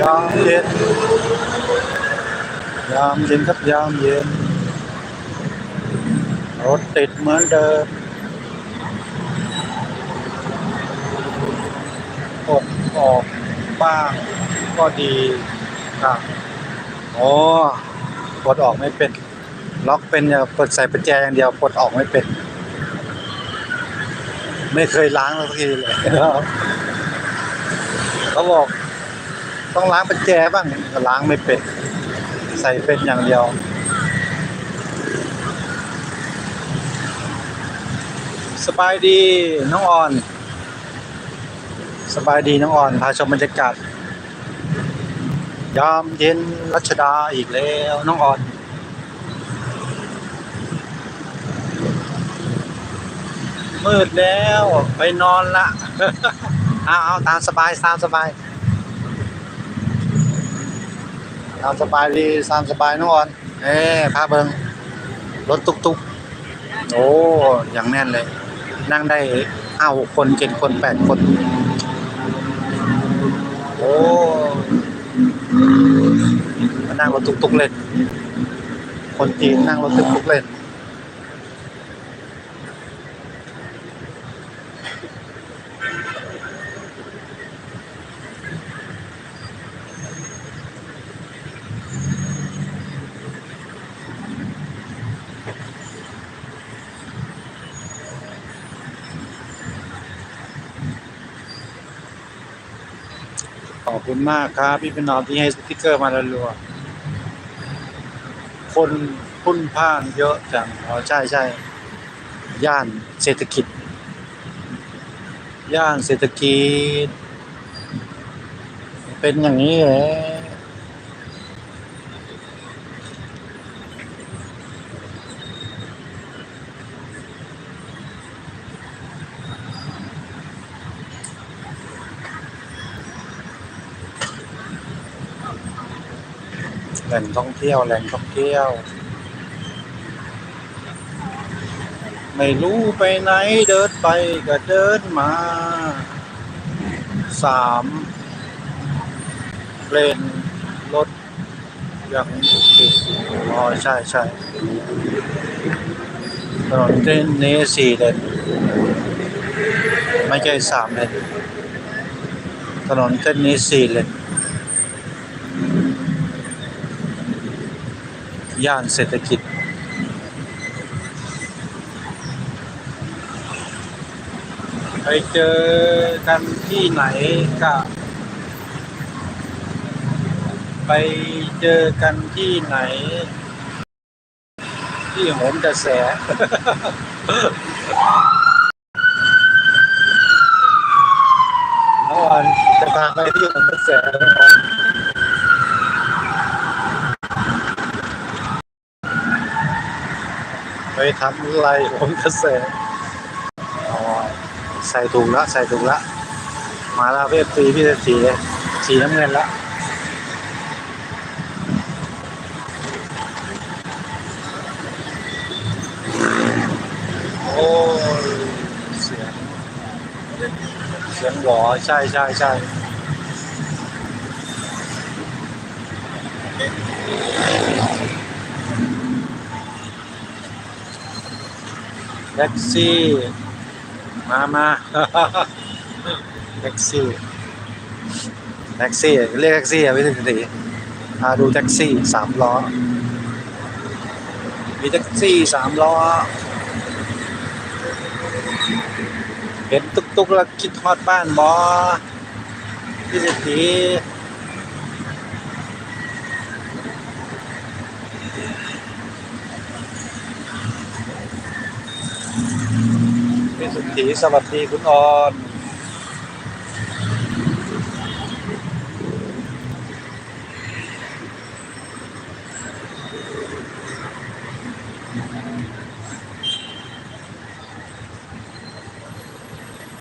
ยามเย็น ยามเย็นครับยามเย็น รถติดเหมือนเดิมกดออกบ้างก็ดีครับโอ้กดออกไม่เป็น ล็อกเป็นอย่ากดใส่ประแจอย่างเดียวกดออกไม่เป็น ไม่เคยล้างสักทีเลยเขาบอก ต้องล้างประแจบ้างล้างไม่เป็น ใส่เป็นอย่างเดียว สบายดีน้องออน สบายดีน้องออน พาชมบรรยากาศยามเย็นรัชดาอีกแล้วน้องออนมืดแล้วไปนอนละ เอาเอาตามสบายตามสบาย ตามสบายดีตามสบายนองอนเอ้พาเบิงรถตุกตุกๆโอ้อย่างแน่นเลย นั่งได้ห้าหกคนเจ็ดคนแปดคน โอ้มานั่งรถตุกตุกๆเล่นคนจีนนั่งรถตุกตุกๆเล่น ขอบคุณมากครับพี่เป็นนอมที่ให้สติกเกอร์มาลัวคนพุ่นพ่านเยอะจังอ๋อใช่ใช่ย่านเศรษฐกิจ ย่านเศรษฐกิจ เป็นอย่างนี้แหละ แหล่งท่องเที่ยวแหล่งท่องเที่ยว ไม่รู้ไปไหนเดินไปก็เดินมาสามเลนรถยังติดอ๋อใช่ใช่ถนนเส้นนี้สี่เลนไม่ใช่สามเลนถนนเส้นนี้สี่เลน ย่านเศรษฐกิจ ไปเจอกันที่ไหนก็ไปเจอกันที่ไหน ที่โหนกระแสเมื่อวานจะพาไปที่โหนกระแสนะครับ ไปทำอะไรโหนกระแสอ๋อใส่ถุงละใส่ถุงละมาแล้วเวฟสีพี่เวฟสีเลยสีน้ำเงินละโอ้ยเสียงเสียงหวอใช่ใช่ใช่ แท็กซี่ มามาแท็กซี่แท็กซี่เรียกแท็กซี่อะพี่สิติมาดูแท็กซี่สามล้อ มีแท็กซี่สามล้อ เห็นตุกตุกๆแล้วคิดฮอดบ้านบอพี่สิ พี่สุทธิสวัสดีคุณออน